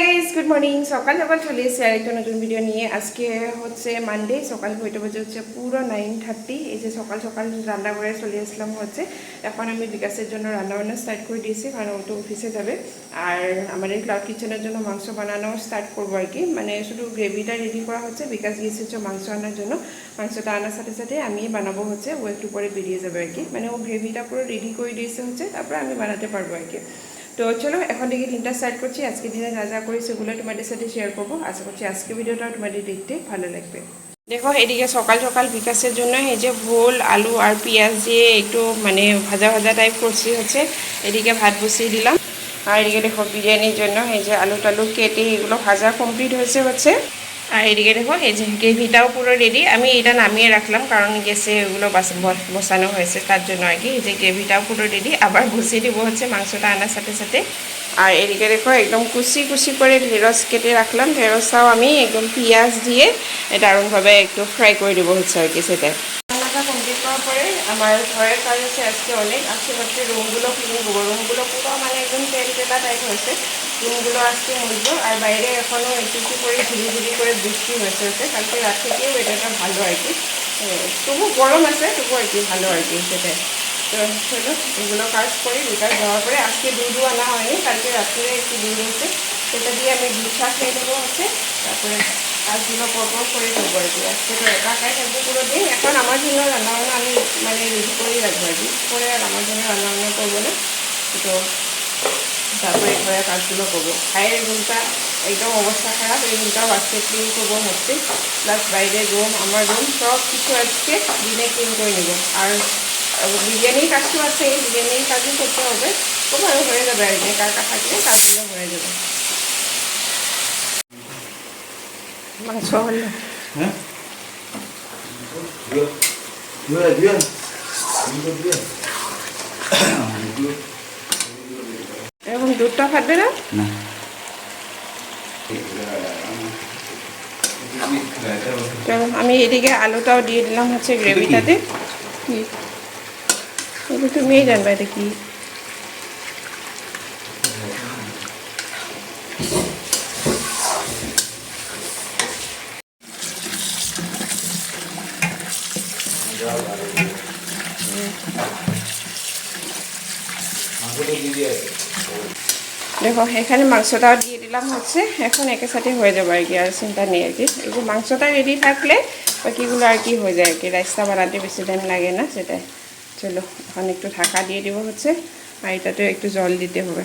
Guys good morning সকাল সকাল চলে এসেছি আরেকটা নতুন ভিডিও নিয়ে। আজকে হচ্ছে মানডে সকাল হইতে বাজে হচ্ছে পুরো নাইন থার্টি এই যে সকাল সকাল রান্না করে চলে আসলাম হচ্ছে। এখন আমি বিকাশের জন্য রান্নাবান্না স্টার্ট করে দিয়েছি, কারণ ও তো অফিসে যাবে। আর আমাদের ক্লাউড কিচেনের জন্য মাংস বানানো স্টার্ট করব আর কি। মানে শুধু গ্রেভিটা রেডি করা হচ্ছে, বিকাশ গিয়েছে হচ্ছে মাংস আনার জন্য। মাংসটা আনার সাথে সাথে আমি বানাবো হচ্ছে, ও একটু পরে বেরিয়ে যাবে আর কি। মানে ও গ্রেভিটা পুরো রেডি করে দিয়েছে হচ্ছে, তারপরে আমি বানাতে পারব আর কি। তো চলো, এখন থেকে তিনটা স্টার্ট করছি। আজকে দিনে যা যা করি, সেগুলো তোমাদের সাথে শেয়ার করব। আশা করছি আজকে ভিডিওটা তোমাদের দেখতে ভালো লাগবে। দেখো, এদিকে সকাল সকাল বিকাশের জন্য এই যে ভোল, আলু আর পেঁয়াজ দিয়ে একটু মানে ভাজা ভাজা টাইপ করছি হচ্ছে। এদিকে ভাত বসিয়ে দিলাম। আর এদিকে দেখো, বিরিয়ানির জন্য এই যে আলু টালু কেটে এগুলো ভাজা কমপ্লিট হয়েছে হচ্ছে। আর এদিকে দেখো, এই যে গ্রেভিটাও পুরো রেডি আমি এটা নামিয়ে রাখলাম কারণ বাস- ব- বসানো হয়েছে, তার জন্য আর কি। এই যে গ্রেভিটাও পুরো রেডি আবার বসিয়ে দিব হচ্ছে মাংসটা আনার সাথে সাথে। আর এদিকে দেখো, একদম কুচি কুচি করে ঢেঁড়স কেটে রাখলাম। ঢেঁড়সটাও আমি একদম পেঁয়াজ দিয়ে দারুণভাবে একটু ফ্রাই করে দেবো হচ্ছে আর কি সেটা। রান্নাটা কমপ্লিট করার পরে আমার ঘরের কাজ হচ্ছে আজকে অনেক। আশেপাশে রুমগুলো ক্লিন রুমগুলো পুরো মানে একদম তেল তেলা টাইপ হয়েছে। রুমগুলো আজকে মুছবো। আর বাইরে এখনও একটু একটু করে ঝিরি ঝিরি করে বৃষ্টি হয়েছে হচ্ছে কালকে রাত থেকেও ওয়েদারটা ভালো আর কি। তবু গরম আছে তবু আর কি ভালো আর কি সেটাই। তো চলো, এগুলো কাজ করে বিকাশ যাওয়ার পরে। আজকে দুধও আনা হয়নি, কালকে রাত্রে একটু দুধ হয়েছে। সেটা দিয়ে আমি দুধ চা খেয়ে দেবো হচ্ছে। তারপরে কাজগুলো পরপর করে দেবো আর কি। আজকে তো একা একাই থাকব পুরো দিন। এখন আমার জন্য রান্নাবান্না আমি মানে রেডি করেই রাখব আর কি। করে আর আমার জন্য রান্নাবান্না করব না। তো তারপরে ঘরে কাজগুলো করব। খায়ের রুমটা একদম অবস্থা খারাপ, এই রুমটাও আজকে ক্লিন করব হচ্ছে। প্লাস বাইরের রুম, আমার রুম, সব কিছু আজকে দিনে ক্লিন করে নেব। আর বিরিয়ানির কাজও আছে, বিরিয়ানির কাজও করতে হবে। ভালো হয়ে যাবে আর কি কাকা থাকলে কাজগুলো হয়ে যাবে। মাংস হলো। হ্যাঁ? দিও দিও এরকম দুধটা ফাটবে না? না। চলো আমি এদিকে আলুটাও দিয়ে দিলাম হচ্ছে গ্রেভিটাতে। তুমি তুমিই জানবা এটা কি মাংসটা দিয়ে দিয়ে দেখো, এখানে মাংসটাও দিয়ে দিলাম হচ্ছে। এখন একে সাথে হয়ে যাবে আর কি, আর চিন্তা নেই আর কি। এই মাংসটা রেডি থাকলে বাকিগুলো আর কি হয়ে যায় আর কি। রাইসটা বানাতে বেশি টাইম লাগে না, সেটাই। চলো, এখন একটু ঢাকা দিয়ে দেবো হচ্ছে, আর এটাতেও একটু জল দিতে হবে।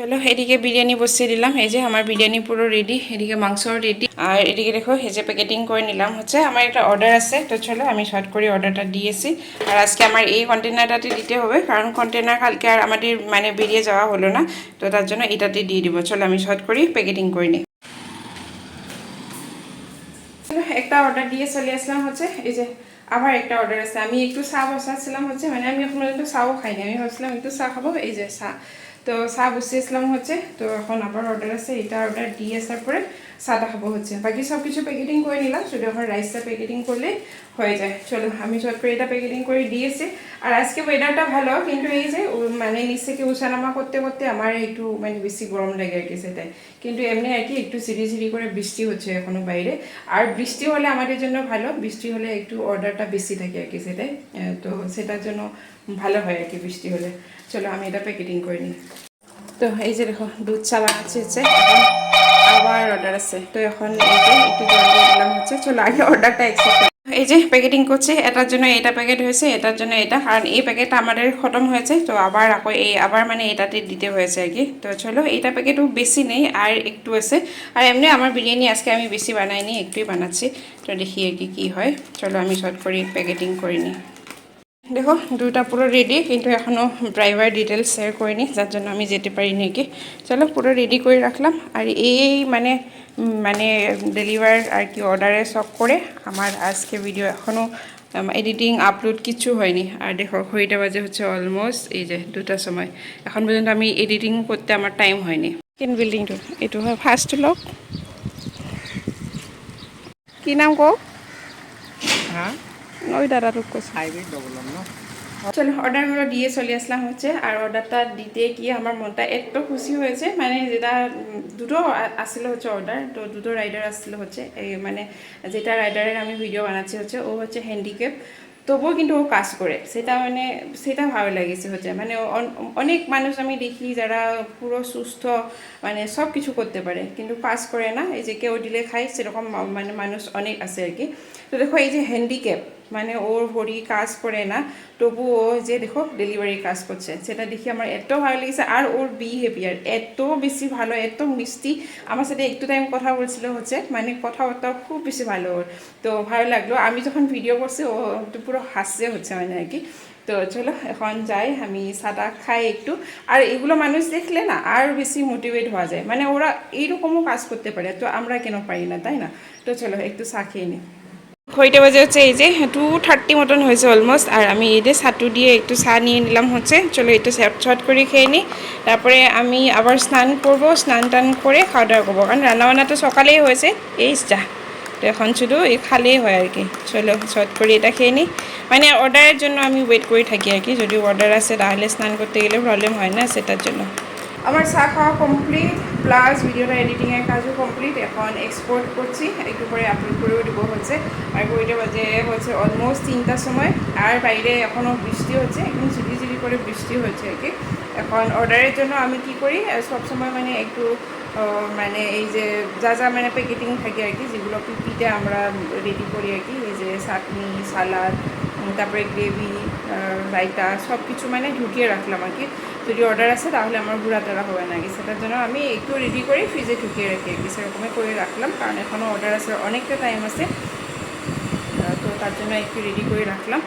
চলো এদিকে বিরিয়ানি বসিয়ে দিলাম। এই যে আমার বিরিয়ানি পুরো রেডি এদিকে মাংসও রেডি আর এদিকে দেখো, এই যে প্যাকেটিং করে নিলাম। হচ্ছে আমার একটা অর্ডার আছে, তো চলো আমি শর্ট করে অর্ডারটা দিয়েছি। আর আজকে আমার এই কন্টেনারটাতে দিতে হবে, কারণ কন্টেনার কালকে আর আমাদের মানে বেরিয়ে যাওয়া হলো না, তো তার জন্য এটাতে দিয়ে দিব। চলো আমি শর্ট করি প্যাকেটিং করে নিই। একটা অর্ডার দিয়ে চলে আসলাম হচ্ছে, এই যে আবার একটা অর্ডার আছে। আমি একটু চা বসাচ্ছিলাম হচ্ছে মানে আমি এখন পর্যন্ত চাও খাইনি। আমি ভাবছিলাম একটু চা খাব, এই যে চা। তো চা বসিয়েছিলাম হচ্ছে তো এখন আবার অর্ডার আছে এটা অর্ডার দিয়ে আসার পরে। চাটা খাব হচ্ছে। বাকি সব কিছু প্যাকেটিং করে নিলাম। শুধু এখন রাইসটা প্যাকেটিং করলে হয়ে যায়। চলো, আমি চট করে এটা প্যাকেটিং করে দিয়েছি। আর আজকে ওয়েদারটা ভালো, কিন্তু এই যে মানে নিচ থেকে উঠানামা করতে করতে আমার একটু মানে বেশি গরম লাগে আর কি সেটাই। কিন্তু এমনি আর কি একটু ঝিরি ঝিরি করে বৃষ্টি হচ্ছে এখনও বাইরে। আর বৃষ্টি হলে আমাদের জন্য ভালো, বৃষ্টি হলে একটু অর্ডারটা বেশি থাকে আর কি সেটাই। তো সেটার জন্য ভালো হয় আর কি বৃষ্টি হলে। চলো, আমি এটা প্যাকেটিং করে নিই। তো এই যে দেখো, দুধ চা বানাচ্ছি আবার অর্ডার আছে। তো এখন একটু দিলাম হচ্ছে, চলো আগে অর্ডারটা এই যে প্যাকেটিং করছে, এটার জন্য এটা প্যাকেট হয়েছে, এটার জন্য এটা। কারণ এই প্যাকেটটা আমাদের খতম হয়েছে, তো আবার আকৌ এই আবার মানে এটাতে দিতে হয়েছে আর কি তো চলো এইটা প্যাকেটও বেশি নেই, আর একটু আছে। আর এমনি আমার বিরিয়ানি আজকে আমি বেশি বানাইনি, একটুই বানাচ্ছি। তো দেখি আর কি কী হয়। চলো আমি শর্ট করে প্যাকেটিং করে নিই। দেখো দুটা পুরো রেডি কিন্তু এখনও ড্রাইভার ডিটেলস শেয়ার করিনি, যার জন্য আমি যেতে পারিনি আর কি। চলো, পুরো রেডি করে রাখলাম। আর এই মানে মানে ডেলিভার আর কি অর্ডারে সব করে আমার আজকে ভিডিও এখনও এডিটিং আপলোড কিছু হয়নি। আর দেখো, ঘড়িটা বাজে হচ্ছে অলমোস্ট এই যে দুটার সময়। এখন পর্যন্ত আমি এডিটিং করতে আমার টাইম হয়নি। কেন বিল্ডিংটো এইটো হয় ফাৰ্ষ্ট লক কি নাম কওক হ্যাঁ? ওই দাদাটোক কৈছোঁ ফাইভ এইট ডবল ওৱান ন চলো অর্ডারগুলো দিয়ে চলে আসলাম হচ্ছে, আর অর্ডারটা দিতে গিয়ে আমার মনটা এত খুশি হয়েছে। মানে যেটা, দুটো আ- আসছিল হচ্ছে অর্ডার তো দুটো রাইডার আসছিল হচ্ছে এই মানে যেটা রাইডারের আমি ভিডিও বানাচ্ছি হচ্ছে, ও হচ্ছে হ্যান্ডিক্যাপ তবুও কিন্তু ও কাজ করে। সেটা মানে সেটা ভালো লাগেছে হচ্ছে। মানে অন- অনেক মানুষ আমি দেখি যারা পুরো সুস্থ মানে সব কিছু করতে পারে, কিন্তু কাজ করে না। এই যে কেউ দিলে খায়, সেরকম মানে মানুষ অনেক আছে আর কি। তো দেখো, এই যে হ্যান্ডিক্যাপ মানে ওর ভরি কাজ করে না, তবু ও যে দেখো ডেলিভারি কাজ করছে সেটা দেখে আমার এত ভালো লেগেছে আর ওর বিহেভিয়ার এত বেশি ভালো, এত মিষ্টি। আমার সাথে একটু টাইম কথা বলছিল হচ্ছে মানে কথাবার্তা খুব বেশি ভালো ওর তো ভালো লাগল, আমি যখন ভিডিও করছি ও তো পুরো হাসছে হচ্ছে মানে আর কি। তো চলো, এখন যাই, আমি সাদা খাই একটু। আর এগুলো মানুষ দেখলে না আর বেশি মোটিভেট হওয়া যায়। মানে ওরা এইরকমও কাজ করতে পারে, তো আমরা কেন পারি না, তাই না? তো চলো, একটু চা খেয়ে নিই ঘড়িটা বাজে হচ্ছে এই যে টু থার্টি মতন হয়েছে অলমোস্ট আর আমি এই যে সাটু দিয়ে একটু চা নিয়ে নিলাম হচ্ছে, চলো একটু শর্ট করে খেয়ে নিই তারপরে আমি আবার স্নান করব, স্নান টান করে খাওয়া দাওয়া করব, কারণ রান্নাবান্না তো সকালেই হয়েছে। এই যা, তো এখন শুধু এই খালেই হয় আর কি। চলো শর্ট করে এটা খেয়ে নিই মানে অর্ডারের জন্য আমি ওয়েট করে থাকি আর কি, যদি অর্ডার আসে তাহলে স্নান করতে গেলে প্রবলেম হয় না সেটার জন্য। আমার চা খাওয়া কমপ্লিট প্লাস ভিডিওটা এডিটিংয়ের কাজও কমপ্লিট এখন এক্সপোর্ট করছি, একটু পরে আপলোড করেও দিব হচ্ছে। আর বইটা বাজে হচ্ছে অলমোস্ট তিনটার সময়, আর বাইরে এখনও বৃষ্টি হচ্ছে, একদম ঝিরিঝিরি করে বৃষ্টি হচ্ছে আর কি। এখন অর্ডারের জন্য আমি কি করি সবসময় মানে একটু মানে এই যে যা যা মানে প্যাকেটিং থাকে আর কি, যেগুলো পিপিতে আমরা রেডি করি আর কি, এই যে চাটনি সালাদ তারপরে গ্রেভি রায়তা সব কিছু মানে ঢুকিয়ে রাখলাম আর কি। যদি অর্ডার আসে তাহলে আমার ঘোরা টারা হবে না। কি সেটার জন্য আমি একটু রেডি করে ফ্রিজে ঢুকিয়ে রাখি কি সেরকমই করে রাখলাম। কারণ এখনও অর্ডার আছে, অনেকটা টাইম আছে। তো তার জন্য একটু রেডি করে রাখলাম।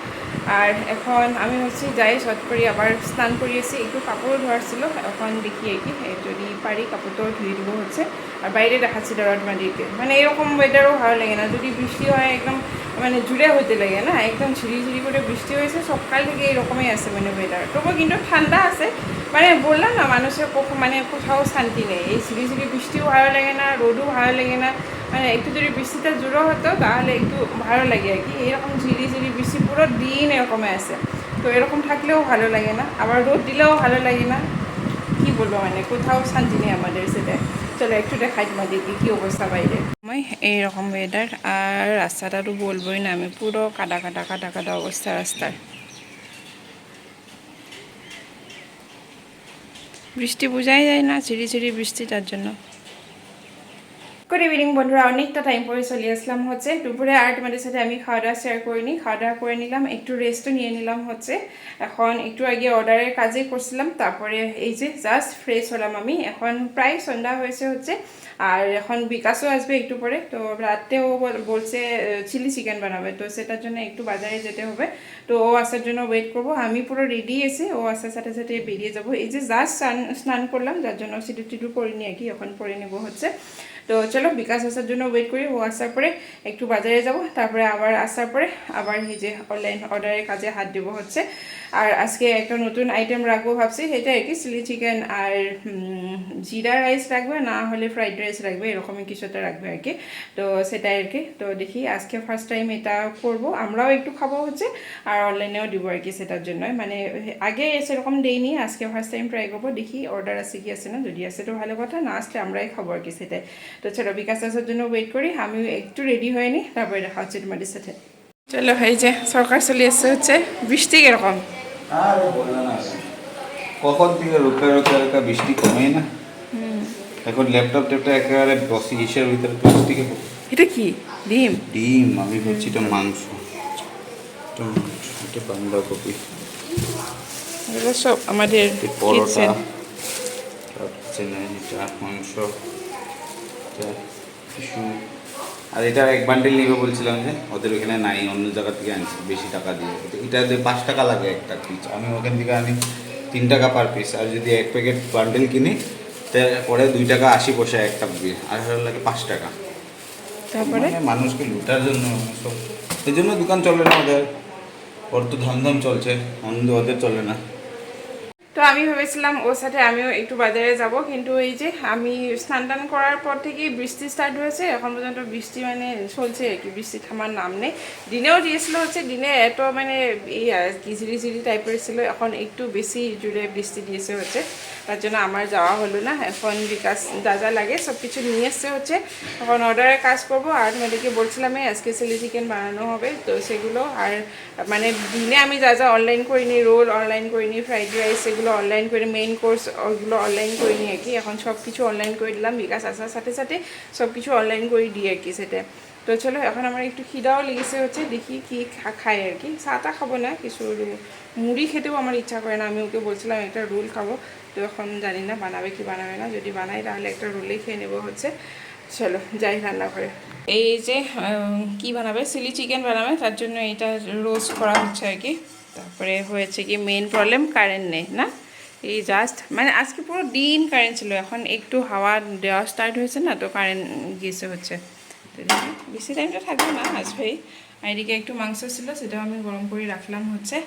আর এখন আমি হচ্ছে যাই, শর্ট করি আবার স্নান করিয়েছি। একটু কাপড় ধোয়ার ছিল, এখন দেখি কি। যদি পারি কাপড়টাও ধুয়ে দেবো হচ্ছে। আর বাইরে দেখাচ্ছি ডরাট মাটিকে মানে এরকম ওয়েদারও ভালো লাগে না। যদি বৃষ্টি হয়, একদম মানে জুড়ে হতে লাগে না? একদম ঝিরি ঝিরি করে বৃষ্টি হয়েছে সকাল থেকে এরকমই আছে মানে ওয়েদার তবু কিন্তু ঠান্ডা আছে। মানে বললাম না, মানুষের কখন মানে কোথাও শান্তি নেই। এই ঝিরি ঝিরি বৃষ্টিও ভালো লাগে না, রোদও ভালো লাগে না। মানে একটু যদি বৃষ্টিটা জোরো হতো, তাহলে একটু ভালো লাগে আর কি। এরকম ঝিরি ঝিরি বৃষ্টি পুরো দিন এরকমই আছে। তো এরকম থাকলেও ভালো লাগে না। আবার রোদ দিলেও ভালো লাগে না। কি বলব মানে কোথাও শান্তি নেই আমাদের সেটা চলো, একটু দেখাই তোমাদেরকে কি অবস্থা বাইরে। মই এইরকম ওয়েদার আর রাস্তাটা তো বলবোই না, আমি পুরো কাদা কাদা কাদা কাদা অবস্থা রাস্তার। বৃষ্টি বোঝাই যায় না ঝিরি ঝিরি বৃষ্টি তার জন্য। গুড ইভিনিং বন্ধুরা। অনেকটা টাইম পরে চলে আসলাম হচ্ছে। দুপুরে আর তোমাদের সাথে আমি খাওয়া দাওয়া শেয়ার করিনি। খাওয়া দাওয়া করে নিলাম, একটু রেস্টও নিয়ে নিলাম হচ্ছে। এখন একটু আগে অর্ডারের কাজে করছিলাম, তারপরে এই যে জাস্ট ফ্রেশ হলাম আমি। এখন প্রায় সন্ধ্যা হয়েছে হচ্ছে, আর এখন বিকাশও আসবে একটু পরে। তো রাতেও বল- বলছে চিলি চিকেন বানাবে। তো সেটার জন্য একটু বাজারে যেতে হবে। তো ও আসার জন্য ওয়েট করব। আমি পুরো রেডি এসে ও আসার সাথে সাথে বেরিয়ে যাব। এই যে জাস্ট স্নান স্নান করলাম, যার জন্য সিটু টিটু করিনি আর কি। এখন পরে নেব হচ্ছে। তো চলো, বিকাশ আসার জন্য ওয়েট করি, ও আসার পরে একটু বাজারে যাব, তারপরে আবার আসার পরে আবার যে অনলাইন অর্ডারের কাজে হাত দেবো হচ্ছে। আর আজকে একটা নতুন আইটেম রাখব ভাবছি, সেটা আর কি? চিলি চিকেন আর জিরা রাইস রাখবে, না হলে ফ্রাইড রাইস রাখবে, এরকমই কিছু একটা রাখবে আর কি। তো সেটাই আর কি। তো দেখি আজকে ফার্স্ট টাইম এটা করব, আমরাও একটু খাব হচ্ছে, আর অনলাইনেও দিব আর কি সেটার জন্য। মানে আগে সেরকম দেইনি আজকে ফার্স্ট টাইম ট্রাই করব, দেখি অর্ডার আছে কি আছে না, যদি আছে তো ভালো কথা, না আসলে আমরাই খাব আর কি সেটাই। তো চলো বিকাশ আসার জন্য ওয়েট করি। আমি একটু রেডি হয়নি তারপরে দেখা হচ্ছে তোমাদের সাথে। চলো এই যে সরকার চলে আসছে হচ্ছে বৃষ্টি না। কখন থেকে রুকে রুকে রুকে বৃষ্টি কমেই না। এখন ল্যাপটপ ট্যাপটা একেবারে বসি ইসের ভিতরে প্লাস্টিকে এটা কি? ডিম? ডিম আমি বলছি এটা মাংস। এটা বাঁধাকপি এগুলো সব আমাদের পরোটা। এটা মাংস। টিস্যু আর এটা এক বান্ডেল নিবে বলছিলাম যে ওদের ওখানে নাই অন্য জায়গা থেকে আনছি বেশি টাকা দিয়ে। এটা- পাঁচ টাকা লাগে একটা পিস আমি ওখান থেকে আনি তিন টাকা পার পিস আর যদি এক প্যাকেট বান্ডেল কিনি তা পরে দুই টাকা আশি পয়সা একটা দিয়ে। আর লাগে পাঁচ টাকা। তারপরে? মানে মানুষকে লুটার জন্য সব। এই জন্য দোকান চলে না ওদের। ওর তো ধমধম চলছে। অন্য ওদের চলে না। তো আমি ভেবেছিলাম ওর সাথে আমিও একটু বাজারে যাব, কিন্তু এই যে আমি স্নান টান করার পর থেকেই বৃষ্টি স্টার্ট হয়েছে, এখন পর্যন্ত বৃষ্টি মানে চলছে আর কি, বৃষ্টি থামার নাম নেই। দিনেও দিয়েছিল হচ্ছে, দিনে এত মানে এই আর ঝিরি টাইপের ছিল, এখন একটু বেশি জুড়ে বৃষ্টি দিয়েছে হচ্ছে, তার জন্য আমার যাওয়া হলো না, এখন বিকাশ যা যা লাগে সব কিছু নিয়ে এসছে হচ্ছে, এখন অর্ডারের কাজ করব, আর মেয়েদেরকে বলছিলাম আজকে চিলি চিকেন বানানো হবে, তো সেগুলো আর মানে দিনে আমি যা যা অনলাইন করিনি রোল অনলাইন করিনি ফ্রাইড রাইস এগুলো অনলাইন করে মেইন কোর্স ওগুলো অনলাইন করিনি আর কি। এখন সব কিছু অনলাইন করে দিলাম, বিকাশ আসার সাথে সাথে সব কিছু অনলাইন করে দিই আর কি সেটা। তো চলো, এখন আমার একটু খিদাও লেগেছে হচ্ছে, দেখি কি খা- খাই আর কি। চা টা খাব না, কিছু মুড়ি খেতেও আমার ইচ্ছা করে না। আমি ওকে বলছিলাম একটা রোল খাব। তো এখন জানি না বানাবে কি বানাবে না। যদি বানাই তাহলে একটা রোলেই খেয়ে নেব হচ্ছে। চলো, যাই রান্না করে এই যে কি বানাবে? চিলি চিকেন বানাবে। তার জন্য এটা রোস্ট করা হচ্ছে আর কি। তারপরে হয়েছে কি মেন প্রবলেম কারেন্ট নেই না? এই জাস্ট মানে আজকে পুরো দিন কারেন্ট ছিল এখন একটু হাওয়া দেওয়া স্টার্ট হয়েছে না তো কারেন্ট গিয়েছে হচ্ছে। বেশি টাইমটা থাকবে না আসবেই আর এদিকে একটু মাংস ছিল সেটাও আমি গরম করে রাখলাম হচ্ছে।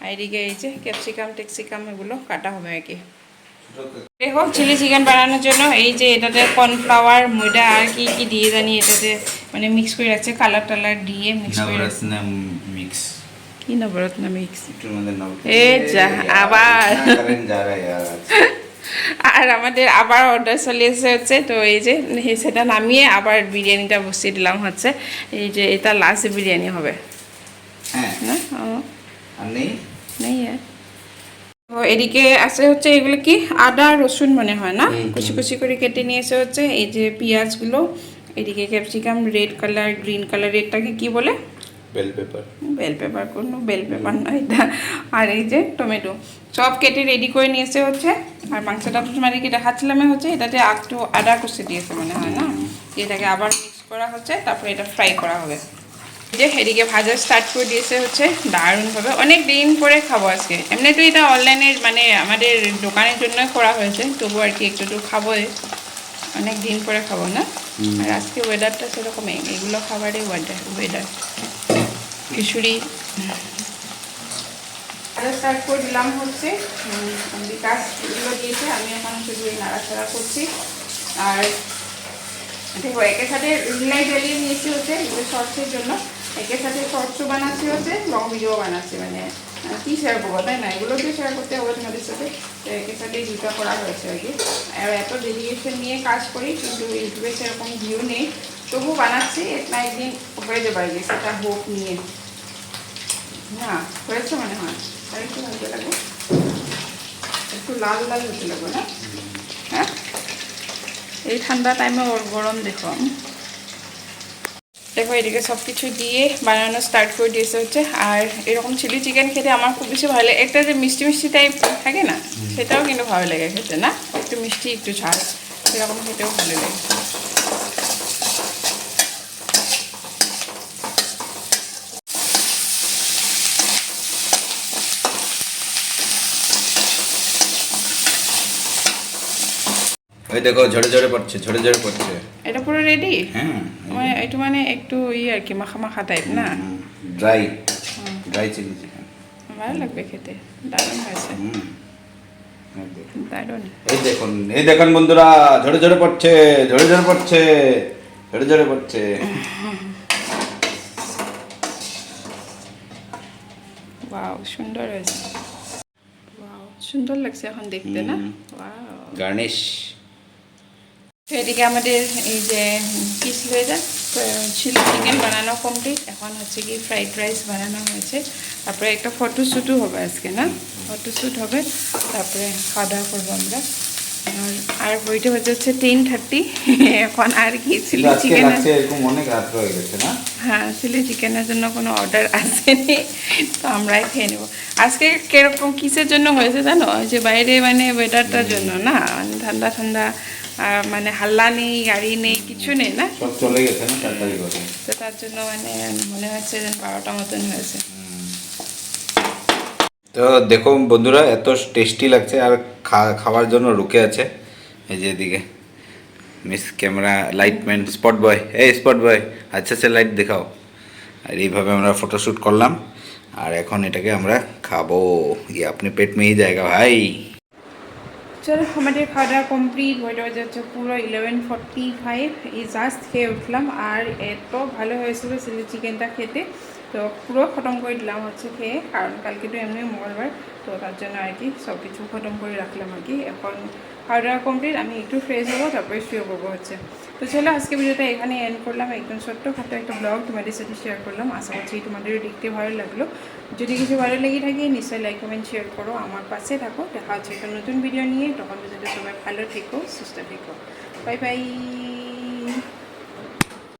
আর এদিকে এই যে ক্যাপসিকাম টেক্সিকাম এগুলো কাটা হবে আর কি। দেখো চিলি চিকেন বানানোর জন্য এই যে এটাতে কর্নফ্লাওয়ার ময়দা আর কি কি দিয়ে জানি এটাতে মানে মিক্স করে রাখছে কালার টালার দিয়ে মিক্স করে রাখছে। মিক্স কি নবরত্ন মিক্স এ যা, আবার। আর আমাদের আবার অর্ডার চলে এসে হচ্ছে তো এই যে সেটা নামিয়ে আবার বিরিয়ানিটা বসিয়ে দিলাম হচ্ছে। এই যে এটা লাস্ট বিরিয়ানি হবে। হ্যাঁ। না? নেই? তো এদিকে আছে হচ্ছে এগুলো কি? আদা রসুন মনে হয় না? কুচি কুচি করে কেটে নিয়ে এসে হচ্ছে এই যে পেঁয়াজগুলো এদিকে capsicum red colour green colour রেডটাকে কি বলে? বেল পেপার বেল পেপার কোনো বেল পেপার নয় এটা আর এই যে টমেটো সব কেটে রেডি করে নিয়ে এসে হচ্ছে আর মাংসটা তো তোমাদেরকে দেখাচ্ছিলাম হচ্ছে এটাতে একটু আদা কষে দিয়েছে মনে হয় না? এটাকে আবার মিক্স করা হচ্ছে তারপরে এটা ফ্রাই করা হবে। যে এদিকে ভাজা স্টার্ট করে দিয়েছে হচ্ছে দারুণভাবে। অনেক দিন পরে খাব আজকে। এমনি তো এটা অনলাইনে মানে আমাদের দোকানের জন্য করা হয়েছে তবু আর কি একটু একটু খাব অনেক দিন পরে খাব না? আর আজকে ওয়েদারটা সেরকমই এগুলো খাবারই ওয়েদার ওয়েদার খিচুড়ি স্টার্ট করে দিলাম হচ্ছে বিকাশগুলো দিয়েছে, আমি এখন শুধু এই নাড়াচাড়া করছি। আর দেখো, একের সাথে রিলাই জ্বালিয়ে নিয়েছি হচ্ছে, এগুলো জন্য। একের সাথে শর্টসও বানাচ্ছি হচ্ছে, লং ভিডিও বানাচ্ছি মানে কি শেয়ার করব? তাই না? এগুলোকে শেয়ার করতে হবে তোমাদের সাথে। একের সাথে দুটা করা হয়েছে আর কি। আর এত ডেডিকেশন নিয়ে কাজ করি, কিন্তু ইউটিউবে সেরকম ভিউ নেই। তবু বানাচ্ছি না একদিন হয়ে যাবে আর কি সেটা হোক নিয়ে। না, হয়েছে মনে হয়। আর একটু ভালো লাগবে। একটু লাল লাল হতে লাগবে না? হ্যাঁ? এই ঠান্ডা টাইমে ওর গরম দেখো। দেখো, এদিকে সব কিছু দিয়ে বানানো স্টার্ট করে দিয়েছে হচ্ছে। আর এরকম চিলি চিকেন খেতে আমার খুব বেশি ভালো লাগে। একটা যে মিষ্টি মিষ্টি টাইপ থাকে না, সেটাও কিন্তু ভালো লাগে খেতে, না? একটু মিষ্টি, একটু ছাড় সেরকম খেতেও ভালো লাগে। ওই দেখো ঝরে ঝরে পড়ছে ঝরে ঝরে পড়ছে। এটা পুরো রেডি হ্যাঁ মানে একটু মানে একটু ই আর কি মাখা মাখা টাইপ না ড্রাই ড্রাই চিলি চিকেন ভালো লাগবে খেতে দারুণ হয়েছে। দারুণ। এই দেখুন এই দেখুন বন্ধুরা ঝরে ঝরে পড়ছে ঝরে ঝরে পড়ছে ঝরে ঝরে পড়ছে। ওয়াও সুন্দর হয়েছে। ওয়াও সুন্দর লাগছে এখন দেখতে না। ওয়াও গার্নিশ এদিকে আমাদের এই যে পিস হয়ে যায়? চিলি চিকেন বানানো কমপ্লিট এখন হচ্ছে কি ফ্রাইড রাইস বানানো হয়েছে। তারপরে একটা ফটোশ্যুটও হবে আজকে না? ফটোশ্যুট হবে তারপরে খাওয়া দাওয়া করব আমরা। আর আর বইটা হচ্ছে হচ্ছে টেন থার্টি এখন আর কি চিলি চিকেন হয়ে চিলি চিকেনের জন্য কোনো অর্ডার আসেনি তো আমরাই খেয়ে নেব। আজকে কীরকম কিসের জন্য হয়েছে জানো? যে বাইরে মানে ওয়েদারটার জন্য না? মানে ঠান্ডা ঠান্ডা। মানে হাল্লা নেই গাড়ি নেই কিছু নেই না? চলে গেছে তো তার জন্য মানে মনে হচ্ছে বারোটা মতন হয়েছে। তো দেখো বন্ধুরা এত টেস্টি লাগছে আর খাওয়ার জন্য রুকে আছে। এই যে এদিকে miss camera lightman spot boy এই স্পট বয় আচ্ছা আচ্ছা লাইট দেখাও। আর এইভাবে আমরা ফটোশ্যুট করলাম আর এখন এটাকে আমরা খাব। ইয়ে আপনি পেট মেয়ে জায়গা ভাই। চলো আমাদের খাওয়া দাওয়া কমপ্লিট যাওয়া যাচ্ছে পুরো ইলেভেন ফর্টি ফাইভ এই জাস্ট খেয়ে উঠলাম। আর এত ভালো হয়েছিল চিলি চিকেনটা খেতে। তো পুরো খতম করে দিলাম হচ্ছে খেয়ে। কারণ কালকে তো এমনি মঙ্গলবার, তো তার জন্য আর কি সব কিছু খতম করে রাখলাম আর কি। এখন খাওয়া কমপ্লিট, আমি একটু ফ্রেশ হব, তারপরে শুয়ে পড়ব হচ্ছে। তো চলো, আজকে ভিডিওটা এখানে এন্ড করলাম। একদম ছোট্ট খাটো একটা ব্লগ তোমাদের সাথে শেয়ার করলাম। আশা করছি তোমাদেরও দেখতে ভালো লাগল। যদি কিছু ভালো লেগে থাকে, নিশ্চয়ই লাইক কমেন্ট শেয়ার করো আমার পাশে থাকো। দেখা হচ্ছে একটা নতুন ভিডিও নিয়ে। তখন পর্যন্ত সবাই ভালো থেকো, সুস্থ থেকো। Bye bye